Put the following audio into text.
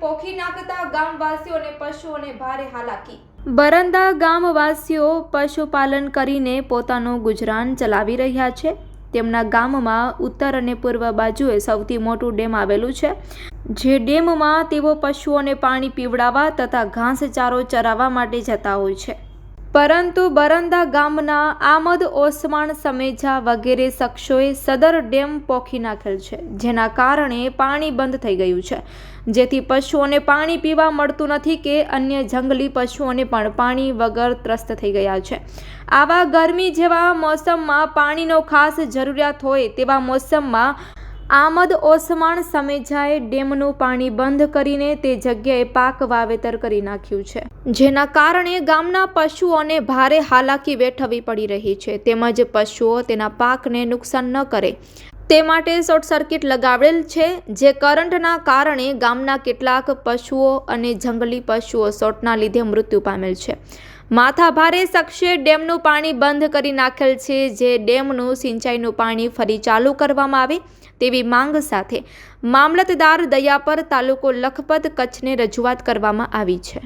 પોખી નાખતા ગામવાસીઓ અને પશુઓને ભારે હાલાકી. બરંદા ગામવાસીઓ પશુપાલન કરીને પોતાનું ગુજરાન ચલાવી રહ્યા છે. તેમના ગામમાં ઉત્તર અને પૂર્વ બાજુએ સૌથી મોટું ડેમ આવેલું છે. જે ડેમમાં તેઓ પશુઓને પાણી પીવડાવવા તથા ઘાસચારો ચરાવવા માટે જતા હોય છે. પરંતુ બરંદા ગામના આમદ ઓસમાણ સમેજા વગેરે શખ્સોએ સદર ડેમ પોખી નાખેલ છે, જેના કારણે પાણી બંધ થઈ ગયું છે. જેથી પશુઓને પાણી પીવા મળતું નથી કે અન્ય જંગલી પશુઓને પણ પાણી વગર ત્રસ્ત થઈ ગયા છે. આવા ગરમી જેવા મોસમમાં પાણીનો ખાસ જરૂરિયાત હોય તેવા મોસમમાં આમદ ઓસમાણ સમેજાએ ડેમનું પાણી બંધ કરીને તે જગ્યાએ પાક વાવેતર કરી નાખ્યું છે. જેના કારણે ગામના પશુઓને ભારે હાલાકી વેઠવી પડી રહી છે. તેમજ પશુઓ તેના પાકને નુકસાન ન કરે. તે માટે શોર્ટ સર્કિટ લગાવેલ છે. જે કરંટના કારણે ગામના કેટલાક પશુઓ અને જંગલી પશુઓ શોર્ટના લીધે મૃત્યુ પામેલ છે. માથાભારે શખ્સે ડેમનું પાણી બંધ કરી નાખેલ છે, જે ડેમનું સિંચાઈનું પાણી ફરી ચાલુ કરવામાં આવે તેવી માંગ સાથે મામલતદાર દયાપર તાલુકો લખપત કચ્છને રજૂઆત કરવામાં આવી છે.